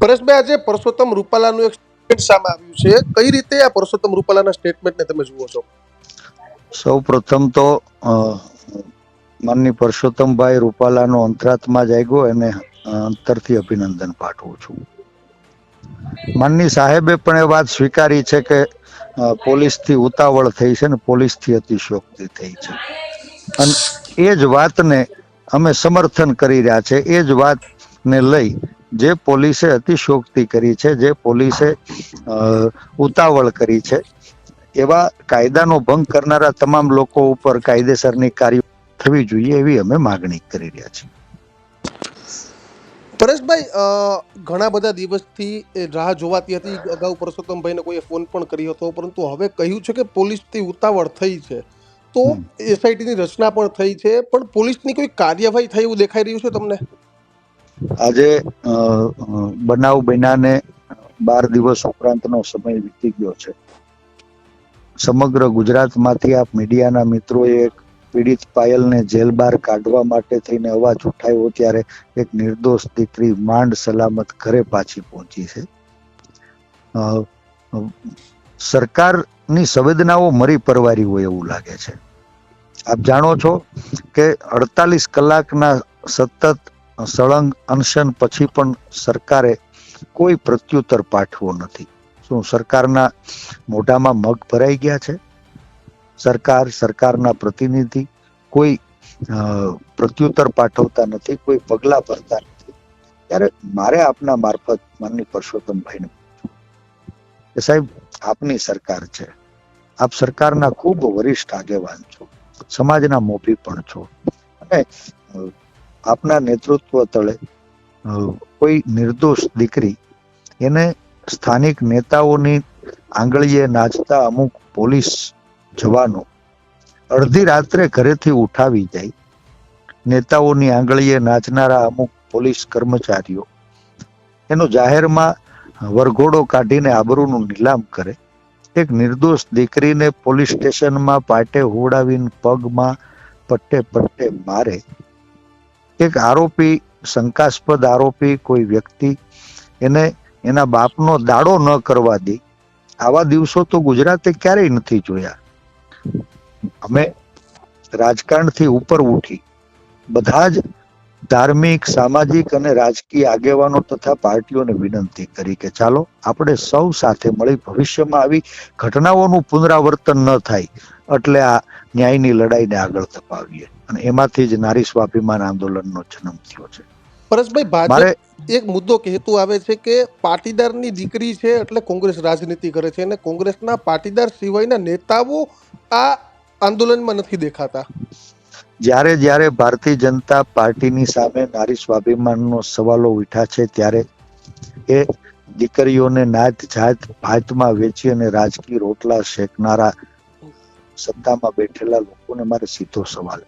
પરેશભાઈ આજે પરસોત્તમ રૂપાલાનું એક સ્ટેટમેન્ટ સામે આવ્યું છે. કઈ રીતે આ પરસોત્તમ રૂપાલાના સ્ટેટમેન્ટને તમે જુઓ છો? સૌ પ્રથમ તો માનની પરસોત્તમભાઈ રૂપાલાનો અંતરાત્મા જાગ્યો એને અંતરથી અભિનંદન પાઠવું છું. માનની સાહેબે પણ એ વાત સ્વીકારી છે કે પોલીસથી ઉતાવળ થઈ છે ને પોલીસથી અતિશયોક્તિ થઈ છે. અને એ જ વાતને અમે સમર્થન કરી રહ્યા છે. એ જ વાતને લઈ જે પોલીસે અતિશયોક્તિ કરી છે જે પોલીસે ઉતાવળ કરી છે એવા કાયદાનો ભંગ કરનારા તમામ લોકો ઉપર કાયદેસરની કાર્ય થવી જોઈએ એવી અમે માગણી કરી રહ્યા છીએ. પરેશભાઈ ઘણા બધા દિવસથી રાહ જોવાતી હતી. અગાઉ પરસોત્તમભાઈને કોઈએ ફોન પણ કર્યો હતો પરંતુ હવે કહ્યું છે કે પોલીસથી ઉતાવળ થઈ છે. તો. એસઆઈટીની રચના પણ થઈ છે. પણ પોલીસની કોઈ કાર્યવાહી થઈ એવું દેખાઈ રહ્યું છે તમને? આજે બનાવ બન્યાને બાર દિવસ ઉપરાંતનો સમય વીતી ગયો છે. સમગ્ર ગુજરાતમાંથી આપ મીડિયાના મિત્રોએ એક પીડિત પાયલને જેલ બહાર કાઢવા માટે થઈને અવાજ ઉઠાવ્યો ત્યારે એક નિર્દોષ દીકરી માંડ સલામત ઘરે પાછી પહોંચી છે. સરકારની સંવેદનાઓ મરી પરવારી હોય એવું લાગે છે. આપ જાણો છો કે અડતાલીસ કલાકના સતત સળંગ અનશન પછી પણ સરકારે કોઈ પ્રત્યુત્તર પાઠવો નથી. શું સરકારના મોઢામાં મગ ભરાઈ ગયા છે? સરકાર, સરકારના પ્રતિનિધિ કોઈ પ્રત્યુત્તર પાઠવતા નથી, કોઈ પગલા ભરતા નથી. ત્યારે મારે આપના મારફત માનની પરસોત્તમભાઈને કે સાહેબ, આપની સરકાર છે. આપ સરકારના ખૂબ વરિષ્ઠ આગેવાન છો. સમાજના મોભી પણ છો. અને આપના નેતૃત્વ તળે. કોઈ નિર્દોષ દીકરી એને સ્થાનિક નેતાઓની આંગળીએ નાચતા અમુક પોલીસ જવાનો અડધી રાત્રે ઘરેથી ઉઠાવી જાય. નેતાઓની આંગળીએ નાચનારા અમુક પોલીસ કર્મચારીઓ એનો જાહેરમાં વરઘોડો કાઢીને આબરૂનું નીલામ કરે. એક નિર્દોષ દીકરીને પોલીસ સ્ટેશનમાં પાટે હોડાવીને પગમાં પટ્ટે પટ્ટે મારે. એક આરોપી, શંકાસ્પદ આરોપી કોઈ વ્યક્તિ, એને એના બાપનો દાડો ન કરવા દે. આવા દિવસો તો ગુજરાતે ક્યારેય નથી જોયા. અમે રાજકારણથી ઉપર ઉઠી બધા જ ધાર્મિક, સામાજિક અને રાજકીય આગેવાનો તથા પાર્ટીઓને વિનંતી કરી કે ચાલો આપણે સૌ સાથે મળી ભવિષ્યમાં આવી ઘટનાઓનું પુનરાવર્તન ન થાય, એટલે આ ન્યાયની લડાઈને આગળ ધપાવીએ. અને એમાંથી જ નારી સ્વાભિમાન આંદોલનનો જન્મ થયો છે. પરેશભાઈ ભાજપ એક મુદ્દો કહેતું આવે છે કે પાટીદારની દીકરી છે એટલે કોંગ્રેસ રાજનીતિ કરે છે અને કોંગ્રેસના પાટીદાર સિવાયના નેતાઓ આ આંદોલનમાં નથી દેખાતા. જ્યારે જ્યારે ભારતીય જનતા પાર્ટીની સામે નારી સ્વાભિમાનનો સવાલો ઉઠ્યા છે ત્યારે એ દીકરીઓને નાત જાત ભાતમાં વેચી અને રાજકીય રોટલા શેકનારા સત્તામાં બેઠેલા લોકોને મારે સીધો સવાલ.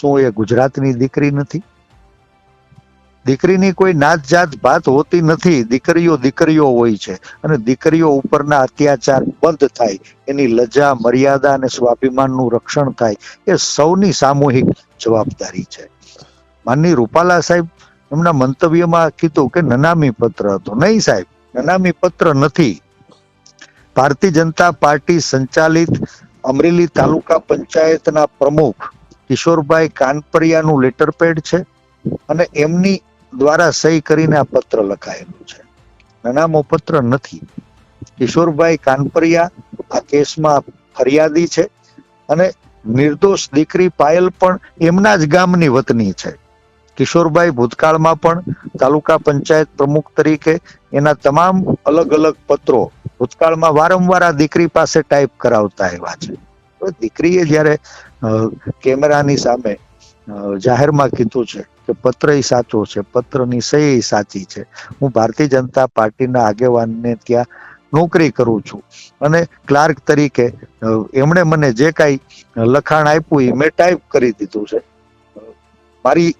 શું એ ગુજરાતની દીકરી નથી? દીકરીની કોઈ નાત જાત ભાત હોતી નથી. દીકરીઓ દીકરીઓ હોય છે અને દીકરીઓ ઉપરના અત્યાચાર બંધ થાય. એની લજા, મર્યાદા અને સ્વાભિમાનનું રક્ષણ થાય. એ સૌની સામૂહિક જવાબદારી છે. માનની રૂપાલા સાહેબ એમના મંતવ્યમાં કીધું કે નનામી પત્ર હતો. નહીં સાહેબ, નનામી પત્ર નથી. ભારતીય જનતા પાર્ટી સંચાલિત અમરેલી તાલુકા પંચાયતના પ્રમુખ કિશોરભાઈ કાનપરિયાનું લેટર પેડ છે અને એમની દ્વારા સહી કરીને આ પત્ર લખાયેલું છે. નનામો પત્ર નથી. કિશોરભાઈ કાનપરિયા આ કેસમાં ફરિયાદી છે અને નિર્દોષ દીકરી પાયલ પણ એમના જ ગામની વતની છે. કિશોરભાઈ ભૂતકાળમાં પણ તાલુકા પંચાયત પ્રમુખ તરીકે એના તમામ અલગ અલગ પત્રો ભૂતકાળમાં વારંવાર આ દીકરી પાસે ટાઈપ કરાવતા આવ્યા છે. દીકરીએ જ્યારે કેમેરાની સામે જાહેરમાં કીધું છે કે પત્ર એ સાચો છે, પત્રની સહી સાચી છે. હું ભારતીય જનતા પાર્ટીના આગેવાનને ત્યાં નોકરી કરું છું. અને ક્લાર્ક તરીકે એમણે મને જે કાંઈ લખાણ આપ્યું એ મેં ટાઈપ કરી દીધું છે. મારી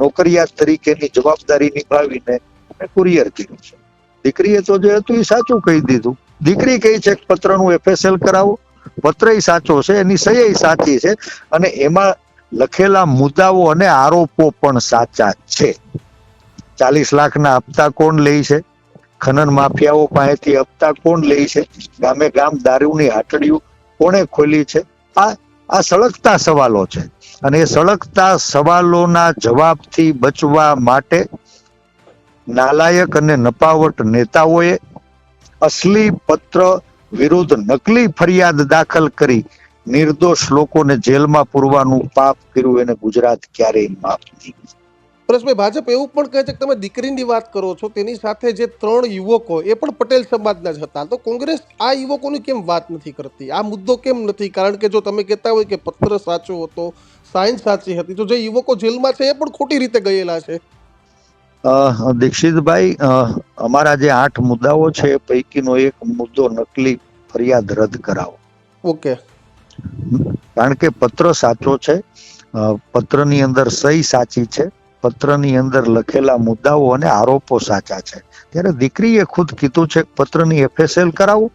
નોકરિયાત તરીકેની જવાબદારી નિભાવીને મેં કુરિયર કર્યું છે. દીકરીએ તો જે હતું એ સાચું કહી દીધું. દીકરી કહી છે પત્રનું એફએસએલ કરાવો. પત્ર સાચો છે, એની સહી સાચી છે અને એમાં લખેલા મુદ્દાઓ અને આરોપો પણ સાચા છે. ચાલીસ લાખના હપ્તા કોણ લે છે? ખનન માફિયાઓ પાસેથી હપ્તા કોણ લે છે? ગામે ગામ દારૂની હાટડીઓ કોણે ખોલી છે? આ આ સળગતા સવાલો છે અને એ સળગતા સવાલોના જવાબથી બચવા માટે નાલાયક અને નપાવટ નેતાઓએ અસલી પત્ર વિરુદ્ધ નકલી ફરિયાદ દાખલ કરી નિર્દોષ લોકોને જેલમાં પૂરવાનું પાપ કર્યું એને ગુજરાત ક્યારેય માફ નહીં. પરેશભાઈ ભાજપ એવું પણ કહે છે કે તમે દીકરીની વાત કરો છો, તેની સાથે જે ત્રણ યુવકો, એ પણ પટેલ સમાજના જ હતા. તો કોંગ્રેસ આ યુવકોની કેમ વાત નથી કરતી? આ મુદ્દો કેમ નથી? કારણ કે જો તમે કહેતા હોય કે પત્ર સાચો હતો સાયન્સ સાચી હતી, તો જે યુવકો જેલમાં છે એ પણ ખોટી રીતે ગયેલા છે. દીક્ષિતભાઈ અમારા જે આઠ મુદ્દાઓ છે પૈકીનો એક મુદ્દો નકલી ફરિયાદ રદ કરાવો. ઓકે. કારણ કે પત્ર સાચો છે પત્રની અંદર સહી સાચી છે પત્રની અંદર લખેલા મુદ્દાઓ અને આરોપો સાચા છે. ત્યારે દીકરીએ ખુદ કીધું છે પત્રની એફએસએલ કરાવો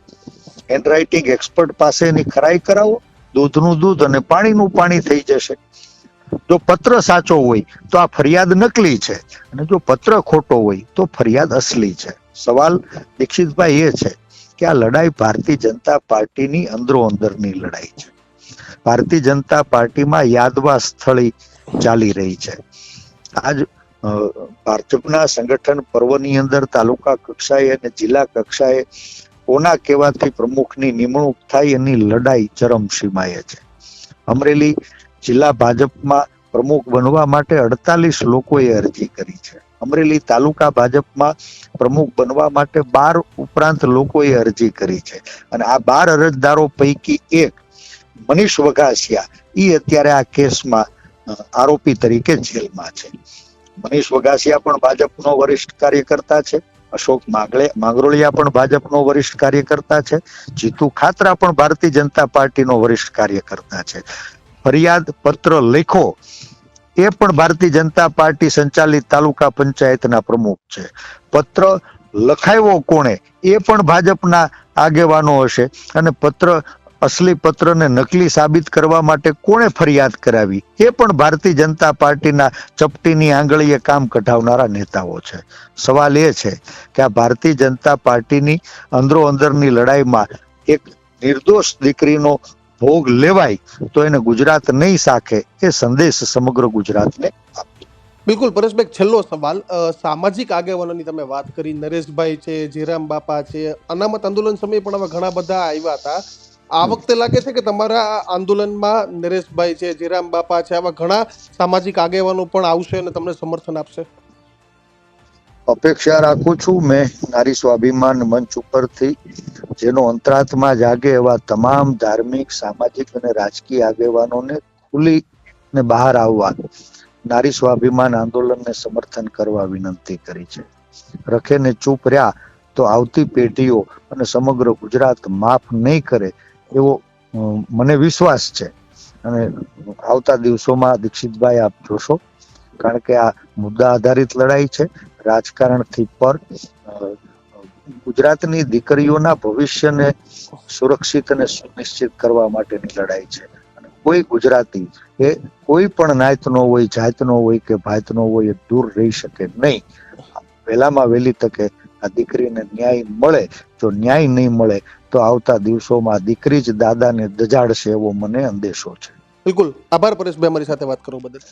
હેન્ડરાઇટિંગ એક્સપર્ટ પાસે એની ખરાઈ કરાવો દૂધનું દૂધ અને પાણીનું પાણી થઈ જશે. જો પત્ર સાચો હોય તો આ ફરિયાદ નકલી છે અને જો પત્ર ખોટો હોય તો ફરિયાદ અસલી છે. સવાલ દીક્ષિતભાઈ એ છે કે આ લડાઈ ભારતીય જનતા પાર્ટીની અંદરો અંદરની લડાઈ છે. ભારતીય જનતા પાર્ટીમાં યાદવા સ્થળી ચાલી રહી છે. આજ ભાજપના સંગઠન પર્વની અંદર તાલુકા કક્ષાએ અને જિલ્લા કક્ષાએ કોના કહેવાથી પ્રમુખની નિમણૂક થાય એની લડાઈ ચરમસીમાએ છે. અમરેલી જિલ્લા ભાજપમાં પ્રમુખ બનવા માટે અડતાલીસ લોકોએ અરજી કરી છે. અમરેલી તાલુકા ભાજપમાં પ્રમુખ બનવા માટે બાર ઉપરાંત લોકોએ અરજી કરી છે. અને આ બાર અરજદારો પૈકી એક મનીષ વઘાસિયા એ અત્યારે આ કેસમાં આરોપી તરીકે જેલમાં છે. મનીષ વઘાસિયા પણ ભાજપનો વરિષ્ઠ કાર્યકર્તા છે. અશોક માગલે માંગરોળિયા પણ ભાજપનો વરિષ્ઠ કાર્યકર્તા છે. જીતુ ખાતરા પણ ભારતીય જનતા પાર્ટીનો વરિષ્ઠ કાર્યકર્તા છે. ફરિયાદ પત્ર લેખો એ પણ ભારતીય જનતા પાર્ટી સંચાલિત તાલુકા પંચાયતના પ્રમુખ છે. પત્ર લખાયો કોણે એ પણ ભાજપના આગેવાનો હશે અને પત્ર અસલી પત્રને નકલી સાબિત કરવા માટે કોણે ફરિયાદ કરાવી? એ પણ ભારતીય જનતા પાર્ટીના ચપટીની આંગળીએ કામ કઢાવનારા નેતાઓ છે. સવાલ એ છે કે આ ભારતીય જનતા પાર્ટીની અંદરો અંદરની લડાઈમાં એક નિર્દોષ દીકરીનો ભોગ લેવાય તો એને ગુજરાત નહીં સાખે એ સંદેશ સમગ્ર ગુજરાતને બિલકુલ પરેશભાઈ છેલ્લો સવાલ સામાજિક આગેવાનોની તમે વાત કરી નરેશભાઈ છે જીરામ બાપા છે અનામત આંદોલન સમયે પણ હવે ઘણા બધા આવ્યા હતા. આ વખતે લાગે છે કે તમારા આંદોલનમાં નરેશભાઈ છે જીરામ બાપા છે આવા ઘણા સામાજિક આગેવાનો પણ આવશે અને તમને સમર્થન આપશે? અપેક્ષા રાખું છું મેં નારી સ્વાભિમાન મંચ ઉપરથી, જેનો અંતરાત્મા જાગે એવા તમામ ધાર્મિક, સામાજિક અને રાજકીય આગેવાનોને ખુલી ને બહાર આવવા, નારી સ્વાભિમાન આંદોલનને સમર્થન કરવા વિનંતી કરી છે. રખે ને ચૂપ રહ્યા તો આવતી પેઢીઓ અને સમગ્ર ગુજરાત માફ નહીં કરે એવો મને વિશ્વાસ છે. અને આવતા દિવસોમાં દીક્ષિતભાઈ આપ જોશો. કારણ કે આ મુદ્દા આધારિત લડાઈ છે, રાજકારણથી પર ગુજરાતની દીકરીઓના ભવિષ્યને સુરક્ષિત અને સુનિશ્ચિત કરવા માટેની લડાઈ છે. કોઈ ગુજરાતી એ કોઈ પણ નાયતનો હોય જાતનો હોય કે ભાતનો હોય એ દૂર રહી શકે નહીં. વહેલામાં વહેલી તકે આ દીકરીને ન્યાય મળે. જો ન્યાય નહીં મળે, તો આવતા દિવસોમાં દીકરી જ દાદાને દજાડશે એવો મને અંદેશો છે. બિલકુલ. આભાર પરેશભાઈ અમારી સાથે વાત કરો બદલ.